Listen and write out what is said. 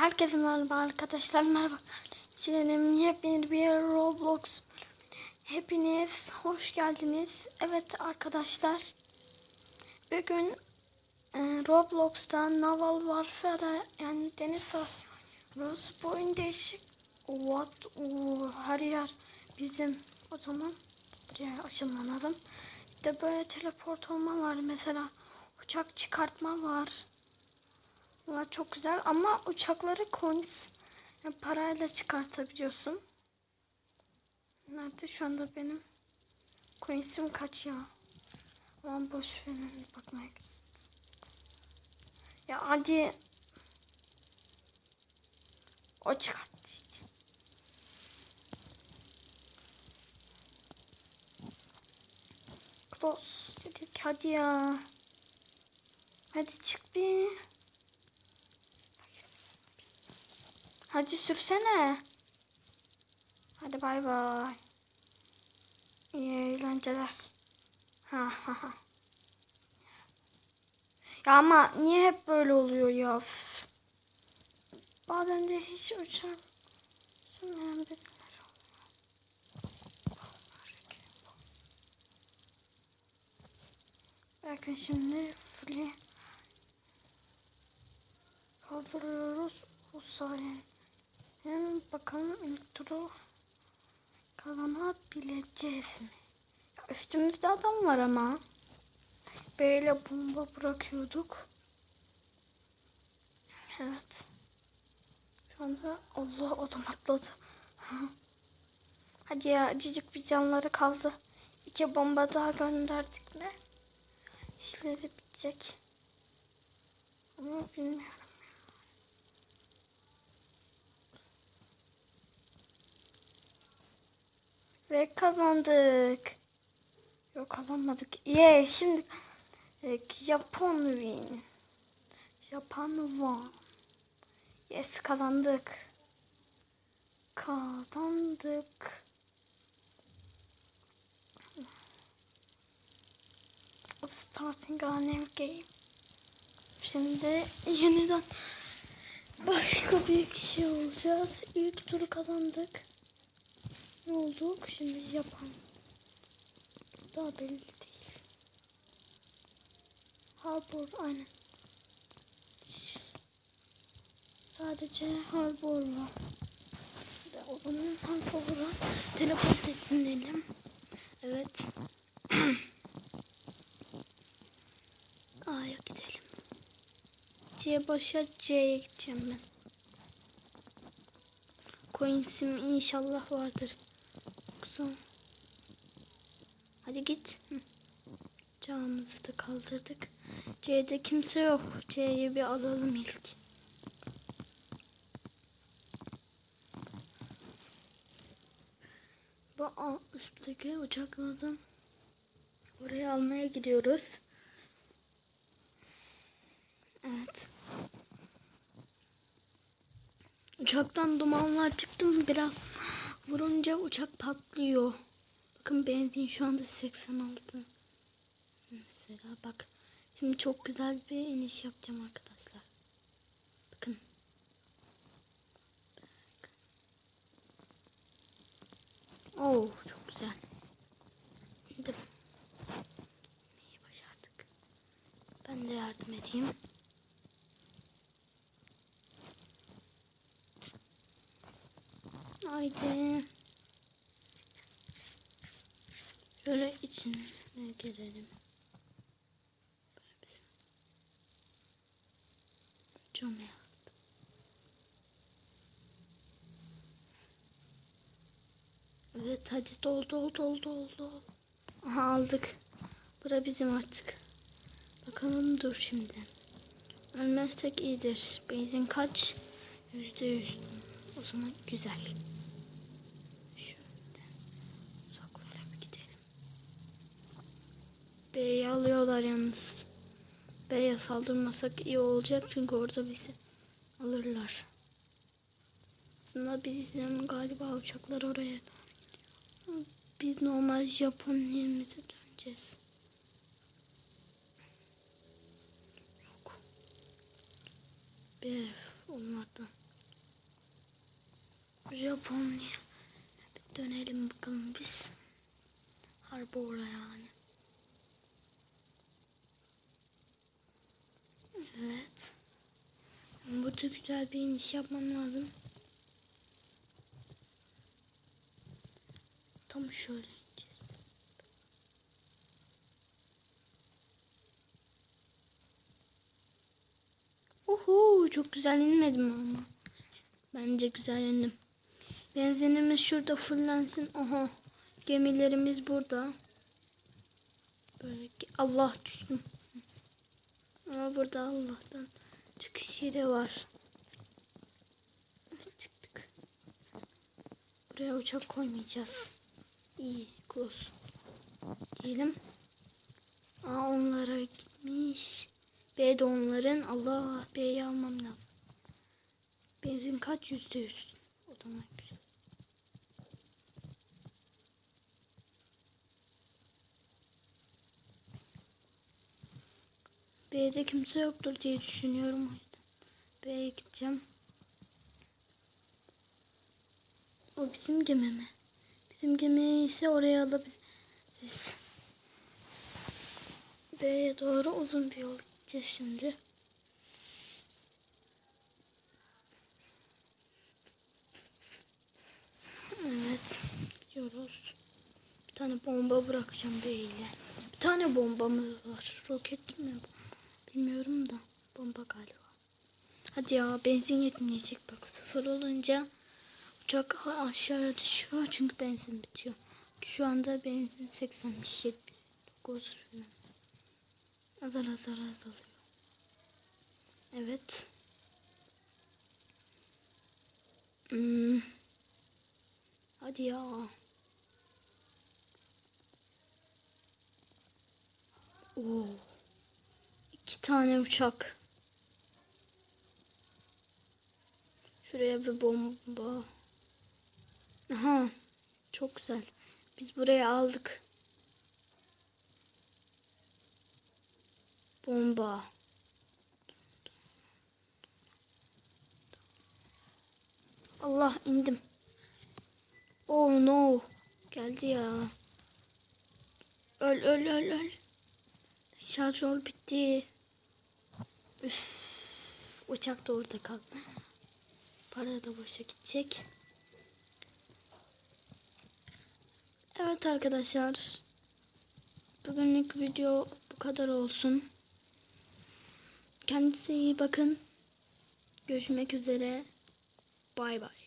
Herkese merhaba arkadaşlar merhaba. Şimdi yepyeni bir Roblox. Hepiniz hoş geldiniz. Evet arkadaşlar. Bugün e, Roblox'ta Naval Warfare yani deniz savaşı. Bu oyun değişik. What? Oo, her yer bizim. O zaman buraya ışınlanalım. İşte böyle teleport olma var mesela. Uçak çıkartma var. Bunlar çok güzel ama uçakları coins yani parayla çıkartabiliyorsun. Nerede şu anda benim coins'im kaç ya? Aman boş verin bakmaya. Ya hadi o çıkarttı. Close dedik hadi ya. Hadi çık bir. Hadi sürsene. Hadi bay bay. İyi eğlenceler. Ha ha ha. Ya ama niye hep böyle oluyor ya? Bazen de hiç uçak sürmeyen oluyor. Bakın şimdi free kaldırıyoruz o sahnenin. Hem bakalım ilk turu kazanabileceğiz mi? Ya üstümüzde adam var ama. Böyle bomba bırakıyorduk. Evet. Şu anda Allah odam atladı. Hadi ya acıcık bir canları kaldı. İki bomba daha gönderdik mi? İşleri bitecek. Ama bilmiyorum. Ve kazandık. Yok kazanmadık. Yeah, şimdi e, Japon win. Japan won. Yes kazandık. Kazandık. Starting a new game. Şimdi yeniden başka bir kişi olacağız. İlk turu kazandık. Ne olduk? Şimdi Japon. Daha belli değil. Harbor aynen. Sadece Harbor var. O zaman Harbor'a teleport edinelim. Evet. A'ya gidelim. C boşa C'ye gideceğim ben. Coins'im inşallah vardır. Yoksa... Hadi git. Camımızı da kaldırdık. C'de kimse yok. C'yi bir alalım ilk. Bu üstteki uçaklardan oraya almaya gidiyoruz. Evet. Uçaktan dumanlar çıktı mı biraz vurunca uçak patlıyor. Bakın benzin şu anda 86. Mesela bak. Şimdi çok güzel bir iniş yapacağım arkadaşlar. Bakın. Oo çok güzel. Şimdi iyi başardık. Ben de yardım edeyim. Haydi. Şöyle içine girelim. Cam yaptım. Evet hadi dol dol dol dol dol. Aha aldık. Bura bizim artık. Bakalım dur şimdi. Ölmezsek iyidir. Benzin kaç? Yüzde yüz. O zaman güzel. Şöyle uzaklara bir gidelim. B'yi alıyorlar yalnız. B'ye saldırmasak iyi olacak çünkü orada bizi alırlar. Aslında bizim galiba uçaklar oraya biz normal Japon yerimize döneceğiz. Yok. Bir onlardan. Japonya. Dönelim bakalım biz. Harbora yani. Evet. Burada güzel bir iniş yapmam lazım. Tam şöyle ineceğiz. Uhu çok güzel inmedim ama. Bence güzel indim. Benzinimiz şurada fullensin. Aha. Gemilerimiz burada. Böyle Allah düştüm. Ama burada Allah'tan çıkış yeri var. Evet çıktık. Buraya uçak koymayacağız. İyi, close. Diyelim. Aa onlara gitmiş. B de onların. Allah B'yi almam lazım. Benzin kaç yüzde yüz? O da güzel. B'de kimse yoktur diye düşünüyorum o yüzden. B'ye gideceğim. O bizim gemi mi? Bizim gemi ise oraya alabiliriz. B'ye doğru uzun bir yol gideceğiz şimdi. Evet. Gidiyoruz. Bir tane bomba bırakacağım B ile. Bir tane bombamız var. Roket mi? bu? Bilmiyorum da. Bomba galiba. Hadi ya benzin yetmeyecek bak. Sıfır olunca uçak aşağıya düşüyor. Çünkü benzin bitiyor. Şu anda benzin 85 79 falan. Azar azar azalıyor. Evet. Hmm. Hadi ya. Oo. Tane uçak. Şuraya bir bomba. Aha. Çok güzel. Biz buraya aldık. Bomba. Allah indim. Oh no. Geldi ya. Öl öl öl öl. Şarjör bitti. Üf. Uçak da orada kaldı. Para da boşa gidecek. Evet arkadaşlar. Bugünlük video bu kadar olsun. Kendinize iyi bakın. Görüşmek üzere. Bay bay.